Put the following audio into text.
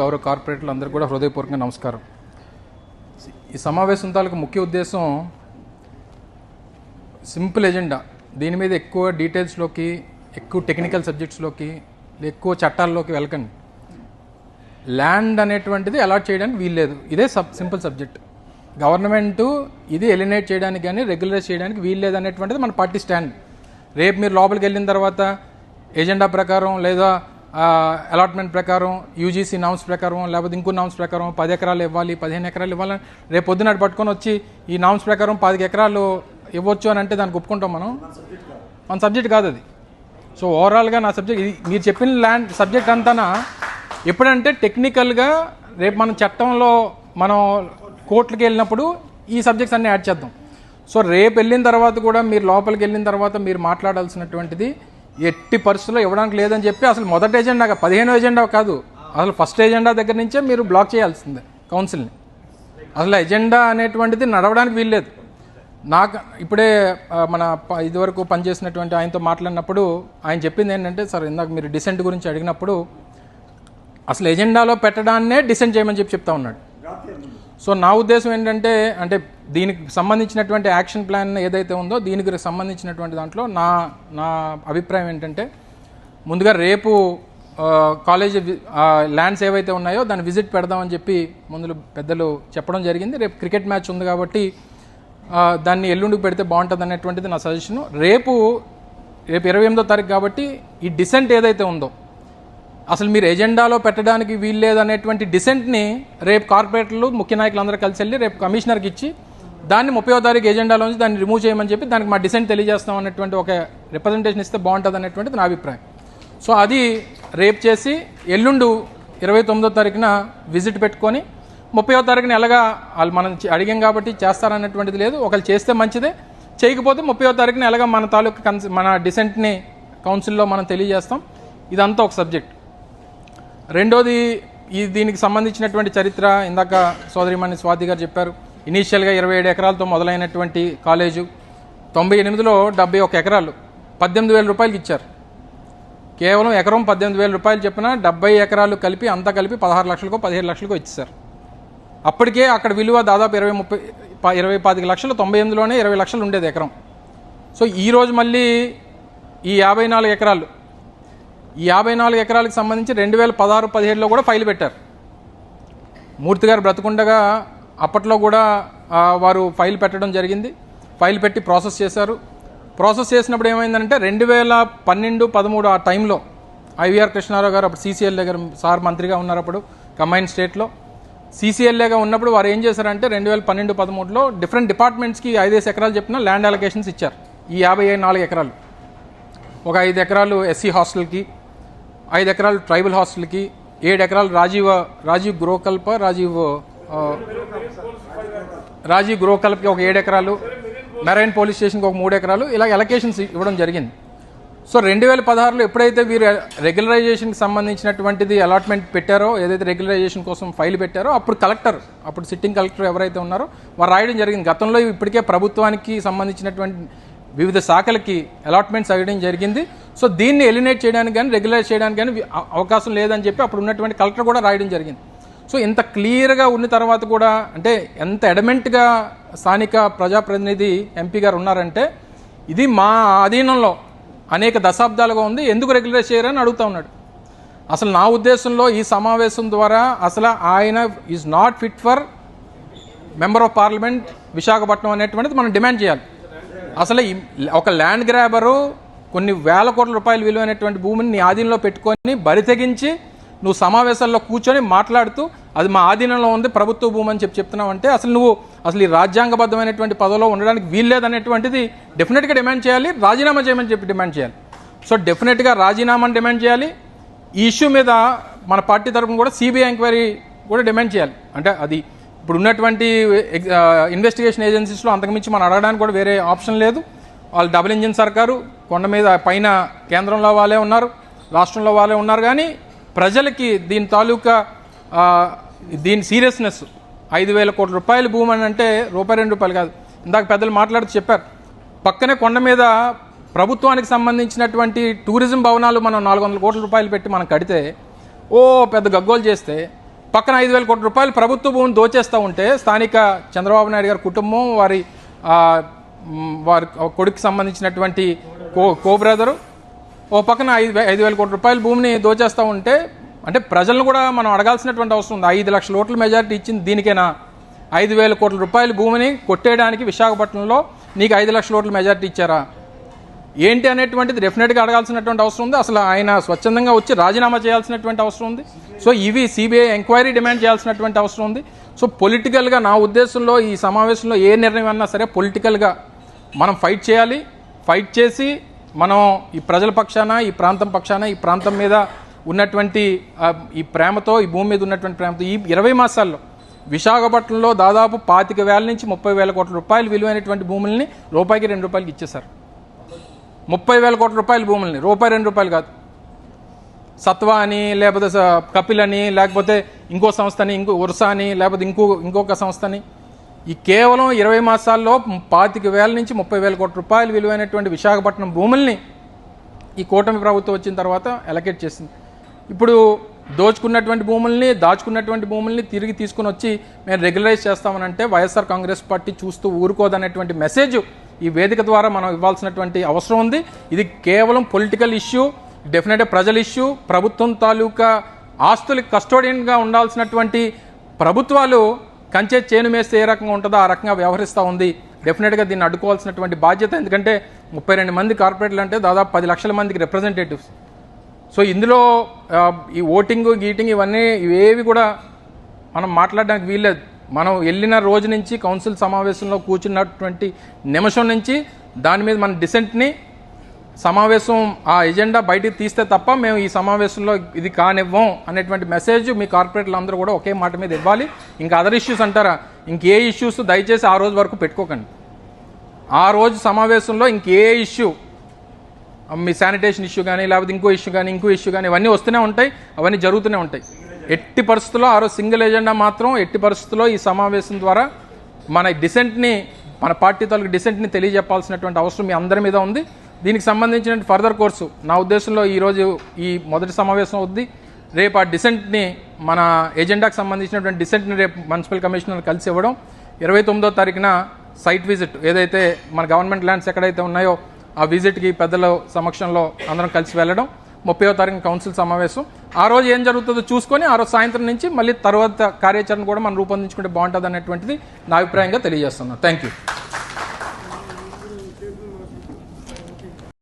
గౌరవ కార్పొరేటర్లు అందరూ కూడా హృదయపూర్వకంగా నమస్కారం. ఈ సమావేశం తాలూకు ముఖ్య ఉద్దేశం సింపుల్ ఎజెండా. దీని మీద ఎక్కువ డీటెయిల్స్లోకి ఎక్కువ టెక్నికల్ సబ్జెక్ట్స్లోకి ఎక్కువ చట్టాల్లోకి వెళ్ళకండి. ల్యాండ్ అనేటువంటిది అలాట్ చేయడానికి వీల్లేదు ఇదే సబ్ సింపుల్ సబ్జెక్ట్. గవర్నమెంట్ ఇది ఎలినేట్ చేయడానికి కానీ రెగ్యులరైజ్ చేయడానికి వీల్లేదు అనేటువంటిది మన పార్టీ స్టాండ్. రేపు మీరు లోపలికి వెళ్ళిన తర్వాత ఎజెండా ప్రకారం లేదా అలాట్మెంట్ ప్రకారం యూజీసీ నామ్స్ ప్రకారం లేకపోతే ఇంకో నామ్స్ ప్రకారం పది ఎకరాలు ఇవ్వాలి పదిహేను ఎకరాలు ఇవ్వాలని రేపు పొద్దున పట్టుకొని వచ్చి ఈ నామ్స్ ప్రకారం పది ఎకరాలు ఇవ్వచ్చు అని అంటే దానికి ఒప్పుకుంటాం మనం. మన సబ్జెక్ట్ కాదు. అది. సో ఓవరాల్గా నా సబ్జెక్ట్ ఇది. మీరు చెప్పిన ల్యాండ్ సబ్జెక్ట్ అంతానా? ఎప్పుడంటే టెక్నికల్గా రేపు మన చట్టంలో మనం కోర్టుకి వెళ్ళినప్పుడు ఈ సబ్జెక్ట్స్ అన్నీ యాడ్ చేద్దాం. సో రేపు వెళ్ళిన తర్వాత కూడా మీరు లోపలికి వెళ్ళిన తర్వాత మీరు మాట్లాడాల్సినటువంటిది ఎట్టి పరిస్థితుల్లో ఇవ్వడానికి లేదని చెప్పి అసలు మొదటి ఎజెండా పదిహేను ఎజెండా కాదు. అసలు ఫస్ట్ ఎజెండా దగ్గర నుంచే మీరు బ్లాక్ చేయాల్సిందే కౌన్సిల్ని అసలు ఎజెండా అనేటువంటిది నడవడానికి వీల్లేదు. నాకు ఇప్పుడే మన ప- ఇదివరకు పనిచేసినటువంటి ఆయనతో మాట్లాడినప్పుడు ఆయన చెప్పింది ఏంటంటే సార్ ఇందాక మీరు డిసెంట్ గురించి అడిగినప్పుడు అసలు ఎజెండాలో పెట్టడాన్నే డిసెంట్ చేయమని చెప్పి చెప్తా ఉన్నాడు. సో నా ఉద్దేశం ఏంటంటే అంటే దీనికి సంబంధించినటువంటి యాక్షన్ ప్లాన్ ఏదైతే ఉందో దీనికి సంబంధించినటువంటి దాంట్లో నా నా అభిప్రాయం ఏంటంటే ముందుగా రేపు కాలేజ్ ల్యాండ్స్ ఏవైతే ఉన్నాయో దాన్ని విజిట్ పెడదామని చెప్పి ముందు పెద్దలు చెప్పడం జరిగింది. రేపు క్రికెట్ మ్యాచ్ ఉంది కాబట్టి దాన్ని ఎల్లుండికి పెడితే బాగుంటుంది అనేటువంటిది నా సజెషను. రేపు రేపు ఇరవై ఎనిమిదో తారీఖు కాబట్టి ఈ డిసెంట్ ఏదైతే ఉందో అసలు మీరు ఎజెండాలో పెట్టడానికి వీలు లేదనేటువంటి డిసెంట్ని రేపు కార్పొరేటర్లు ముఖ్య నాయకులందరూ కలిసి వెళ్ళి రేపు కమిషనర్కి ఇచ్చి దాన్ని ముప్పై తారీఖు ఎజెండాలో నుంచి దాన్ని రిమూవ్ చేయమని చెప్పి దానికి మా డిసెంట్ తెలియజేస్తాం అనేటువంటి ఒక రిప్రజెంటేషన్ ఇస్తే బాగుంటుంది అనేటువంటిది నా అభిప్రాయం. సో అది రేపు చేసి ఎల్లుండు ఇరవై తొమ్మిదో తారీఖున విజిట్ పెట్టుకొని ముప్పయో తారీఖున ఎలాగా వాళ్ళు మనం అడిగాం కాబట్టి చేస్తారనేటువంటిది లేదు. ఒకళ్ళు చేస్తే మంచిదే. చేయకపోతే ముప్పై తారీఖున ఎలాగా మన తాలూకు కన్స్ మన డిసెంట్ని కౌన్సిల్లో మనం తెలియజేస్తాం. ఇదంతా ఒక సబ్జెక్ట్. రెండోది ఈ దీనికి సంబంధించినటువంటి చరిత్ర ఇందాక సోదరిమణి స్వాతి గారు చెప్పారు. ఇనీషియల్గా ఇరవై ఏడు ఎకరాలతో మొదలైనటువంటి కాలేజు. తొంభై ఎనిమిదిలో డెబ్బై ఒక ఎకరాలు పద్దెనిమిది వేల రూపాయలకి ఇచ్చారు. కేవలం ఎకరం పద్దెనిమిది వేల రూపాయలు చెప్పిన డెబ్బై ఎకరాలు కలిపి అంతా కలిపి పదహారు లక్షలకో పదిహేడు లక్షలకో ఇచ్చారు అప్పటికే అక్కడ విలువ దాదాపు ఇరవై ముప్పై ఇరవై పాతిక లక్షలు తొంభై ఎనిమిదిలోనే ఇరవై లక్షలు ఉండేది ఎకరం. సో ఈరోజు మళ్ళీ ఈ యాభై నాలుగు ఎకరాలు ఈ యాభై నాలుగు ఎకరాలకు సంబంధించి రెండు వేల పదహారు పదిహేడులో కూడా ఫైల్ పెట్టారు. మూర్తి గారు బ్రతకుండగా అప్పట్లో కూడా వారు ఫైల్ పెట్టడం జరిగింది. ఫైల్ పెట్టి ప్రాసెస్ చేశారు. ప్రాసెస్ చేసినప్పుడు ఏమైందంటే రెండు వేల పన్నెండు పదమూడు ఆ టైంలో ఐవీఆర్ కృష్ణారావు గారు అప్పుడు సీసీఎల్ దగ్గర సార్ మంత్రిగా ఉన్నారు అప్పుడు కంబైన్ స్టేట్లో. సీసీఎల్ఏగా ఉన్నప్పుడు వారు ఏం చేశారంటే రెండు వేల పన్నెండు పదమూడులో డిఫరెంట్ డిపార్ట్మెంట్స్కి ఐదేసి ఎకరాలు చెప్పిన ల్యాండ్ అలొకేషన్స్ ఇచ్చారు. ఈ యాభై నాలుగు ఎకరాలు. ఒక ఐదు ఎకరాలు ఎస్సీ హాస్టల్కి ఐదు ఎకరాలు ట్రైబల్ హాస్టల్కి ఏడు ఎకరాలు రాజీవ్ రాజీవ్ గృహకల్ప రాజీవ్ రాజీవ్ గృహకల్పకి ఒక ఏడు ఎకరాలు మెరైన్ పోలీస్ స్టేషన్కి ఒక మూడు ఎకరాలు ఇలా ఎలకేషన్స్ ఇవ్వడం జరిగింది. సో రెండు వేల పదహారులో ఎప్పుడైతే వీరు రెగ్యులరైజేషన్కి సంబంధించినటువంటిది అలాట్మెంట్ పెట్టారో ఏదైతే రెగ్యులరైజేషన్ కోసం ఫైల్ పెట్టారో అప్పుడు కలెక్టర్ అప్పుడు సిట్టింగ్ కలెక్టర్ ఎవరైతే ఉన్నారో వారు రాయడం జరిగింది. గతంలో ఇప్పటికే ప్రభుత్వానికి సంబంధించినటువంటి వివిధ శాఖలకి అలాట్మెంట్స్ అవ్వడం జరిగింది. సో దీన్ని ఎలిమినేట్ చేయడానికి కానీ రెగ్యులైజ్ చేయడానికి కానీ అవకాశం లేదని చెప్పి అప్పుడు ఉన్నటువంటి కలెక్టర్ కూడా రాయడం జరిగింది. సో ఇంత క్లియర్గా ఉన్న తర్వాత కూడా అంటే ఎంత ఎడమెంట్గా స్థానిక ప్రజాప్రతినిధి ఎంపీ గారు ఉన్నారంటే ఇది మా ఆధీనంలో అనేక దశాబ్దాలుగా ఉంది. ఎందుకు రెగ్యులైజ్ చేయరని అడుగుతా ఉన్నాడు. అసలు నా ఉద్దేశంలో ఈ సమావేశం ద్వారా అసలు ఆయన is not fit for member of parliament Visakhapatnam అనేటువంటిది మనం డిమాండ్ చేయాలి. అసలు ఈ- ఒక ల్యాండ్ గ్రాబరు కొన్ని వేల కోట్ల రూపాయలు విలువైనటువంటి భూమిని నీ ఆధీనంలో పెట్టుకొని బరి తెగించి నువ్వు సమావేశాల్లో కూర్చొని మాట్లాడుతూ అది మా ఆధీనంలో ఉంది ప్రభుత్వ భూమి అని చెప్పి చెప్తున్నావు అంటే అసలు నువ్వు అసలు ఈ రాజ్యాంగబద్ధమైనటువంటి పదవిలో ఉండడానికి వీల్లేదనేటువంటిది డెఫినెట్గా డిమాండ్ చేయాలి రాజీనామా చేయమని చెప్పి డిమాండ్ చేయాలి. సో డెఫినెట్గా రాజీనామాని డిమాండ్ చేయాలి. ఈ ఇష్యూ మీద మన పార్టీ తరఫున కూడా సిబిఐ ఎంక్వైరీ కూడా డిమాండ్ చేయాలి. అంటే అది ఇప్పుడు ఉన్నటువంటి ఇన్వెస్టిగేషన్ ఏజెన్సీస్లో అంతకుమించి మనం అడగడానికి కూడా వేరే ఆప్షన్ లేదు. వాళ్ళు డబుల్ ఇంజిన్ సర్కారు కొండ మీద పైన కేంద్రంలో వాళ్ళే ఉన్నారు రాష్ట్రంలో వాళ్ళే ఉన్నారు. కానీ ప్రజలకి దీని తాలూకా దీని సీరియస్నెస్ ఐదు వేల కోట్ల రూపాయల భూమి అని అంటే రూపాయి రెండు రూపాయలు కాదు. ఇందాక పెద్దలు మాట్లాడుతూ చెప్పారు. పక్కనే కొండ మీద ప్రభుత్వానికి సంబంధించినటువంటి టూరిజం భవనాలు మనం నాలుగు వందల కోట్ల రూపాయలు పెట్టి మనం కడితే ఓ పెద్ద గగ్గోలు చేస్తే పక్కన ఐదు వేల కోట్ల రూపాయలు ప్రభుత్వ భూమిని దోచేస్తూ ఉంటే స్థానిక చంద్రబాబు నాయుడు గారి కుటుంబం వారి వారి కొడుకు సంబంధించినటువంటి కో కో బ్రదరు ఓ పక్కన ఐదు ఐదు వేల కోట్ల రూపాయల భూమిని దోచేస్తూ ఉంటే అంటే ప్రజలను కూడా మనం అడగాల్సినటువంటి అవసరం ఉంది. ఐదు లక్షల ఓట్ల మెజారిటీ ఇచ్చింది దీనికేనా? ఐదు వేల కోట్ల రూపాయల భూమిని కొట్టేయడానికి విశాఖపట్నంలో నీకు ఐదు లక్షల ఓట్ల మెజారిటీ ఇచ్చారా? ఏంటి అనేటువంటిది డెఫినెట్గా అడగాల్సినటువంటి అవసరం ఉంది. అసలు ఆయన స్వచ్ఛందంగా వచ్చి రాజీనామా చేయాల్సినటువంటి అవసరం ఉంది. సో ఇవి సిబిఐ ఎంక్వైరీ డిమాండ్ చేయాల్సినటువంటి అవసరం ఉంది. సో పొలిటికల్గా నా ఉద్దేశంలో ఈ సమావేశంలో ఏ నిర్ణయం అన్నా సరే పొలిటికల్గా మనం ఫైట్ చేయాలి. ఫైట్ చేసి మనం ఈ ప్రజల పక్షాన ఈ ప్రాంతం పక్షాన ఈ ప్రాంతం మీద ఉన్నటువంటి ఈ ప్రేమతో ఈ భూమి మీద ఉన్నటువంటి ప్రేమతో ఈ ఇరవై మాసాల్లో విశాఖపట్నంలో దాదాపు పాతిక వేల నుంచి ముప్పై వేల కోట్ల రూపాయలు విలువైనటువంటి భూముల్ని రూపాయికి రెండు రూపాయలకి ఇచ్చేశారు. ముప్పై వేల కోట్ల రూపాయల భూములని. రూపాయి రెండు రూపాయలు కాదు. సత్వా అని లేకపోతే కపిల్ అని లేకపోతే ఇంకో సంస్థని ఇంకో ఉర్సా అని లేకపోతే ఇంకో ఇంకొక సంస్థని. ఈ కేవలం ఇరవై మాసాల్లో పాతిక వేల నుంచి ముప్పై వేల కోట్ల రూపాయలు విలువైనటువంటి విశాఖపట్నం భూముల్ని ఈ కూటమి ప్రభుత్వం వచ్చిన తర్వాత అలకేట్ చేసింది. ఇప్పుడు దోచుకున్నటువంటి భూముల్ని దాచుకున్నటువంటి భూముల్ని తిరిగి తీసుకుని వచ్చి మేము రెగ్యులరైజ్ చేస్తామని అంటే వైఎస్ఆర్ కాంగ్రెస్ పార్టీ చూస్తూ ఊరుకోదనేటువంటి మెసేజ్ ఈ వేదిక ద్వారా మనం ఇవ్వాల్సినటువంటి అవసరం ఉంది. ఇది కేవలం పొలిటికల్ ఇష్యూ డెఫినెట్గా ప్రజల ఇష్యూ ప్రభుత్వం తాలూకా ఆస్తులకి కస్టోడియన్గా ఉండాల్సినటువంటి ప్రభుత్వాలు కంచె చేను మేస్తే ఏ రకంగా ఉంటుందో ఆ రకంగా వ్యవహరిస్తూ ఉంది. డెఫినెట్గా దీన్ని అడ్డుకోవాల్సినటువంటి బాధ్యత ఎందుకంటే ముప్పై రెండు మంది కార్పొరేట్లు అంటే దాదాపు పది లక్షల మందికి రిప్రజెంటేటివ్స్ సో ఇందులో ఈ ఓటింగ్ గీటింగ్ ఇవన్నీ ఇవేవి కూడా మనం మాట్లాడడానికి వీల్లేదు. మనం వెళ్ళిన రోజు నుంచి కౌన్సిల్ సమావేశంలో కూర్చున్నటువంటి నిమిషం నుంచి దాని మీద మన డిసెంట్ని సమావేశం ఆ ఎజెండా బయటికి తీస్తే తప్ప మేము ఈ సమావేశంలో ఇది కానివ్వం అనేటువంటి మెసేజ్ మీ కార్పొరేట్లు అందరూ కూడా ఒకే మాట మీద ఇవ్వాలి. ఇంకా అదర్ ఇష్యూస్ అంటారా? ఇంకే ఇష్యూస్ దయచేసి ఆ రోజు వరకు పెట్టుకోకండి. ఆ రోజు సమావేశంలో ఇంకే ఇష్యూ మీ శానిటేషన్ ఇష్యూ కానీ లేకపోతే ఇంకో ఇష్యూ కానీ ఇంకో ఇష్యూ కానీ ఇవన్నీ వస్తూనే ఉంటాయి అవన్నీ జరుగుతూనే ఉంటాయి. ఎట్టి పరిస్థితుల్లో ఆరో సింగిల్ ఎజెండా మాత్రం ఎట్టి పరిస్థితుల్లో ఈ సమావేశం ద్వారా మన డిసెంట్ని మన పార్టీ తాలూకు డిసెంట్ని తెలియజెప్పాల్సినటువంటి అవసరం మీ అందరి మీద ఉంది. దీనికి సంబంధించిన ఫర్దర్ కోర్సు నా ఉద్దేశంలో ఈరోజు ఈ మొదటి సమావేశం అవుద్ది. రేపు ఆ డిసెంట్ని మన ఎజెండాకు సంబంధించినటువంటి డిసెంట్ని రేపు మున్సిపల్ కమిషనర్ కలిసి ఇవ్వడం. ఇరవై తొమ్మిదో తారీఖున సైట్ విజిట్ ఏదైతే మన గవర్నమెంట్ ల్యాండ్స్ ఎక్కడైతే ఉన్నాయో ఆ విజిట్కి పెద్దల సమక్షంలో అందరం కలిసి వెళ్ళడం. ముప్పయో తారీఖున కౌన్సిల్ సమావేశం. ఆ రోజు ఏం జరుగుతుందో చూసుకొని ఆ రోజు సాయంత్రం నుంచి మళ్ళీ తర్వాత కార్యాచరణ కూడా మనం రూపొందించుకుంటే బాగుంటుంది అనేటువంటిది నా అభిప్రాయంగా తెలియజేస్తున్నాను. Thank you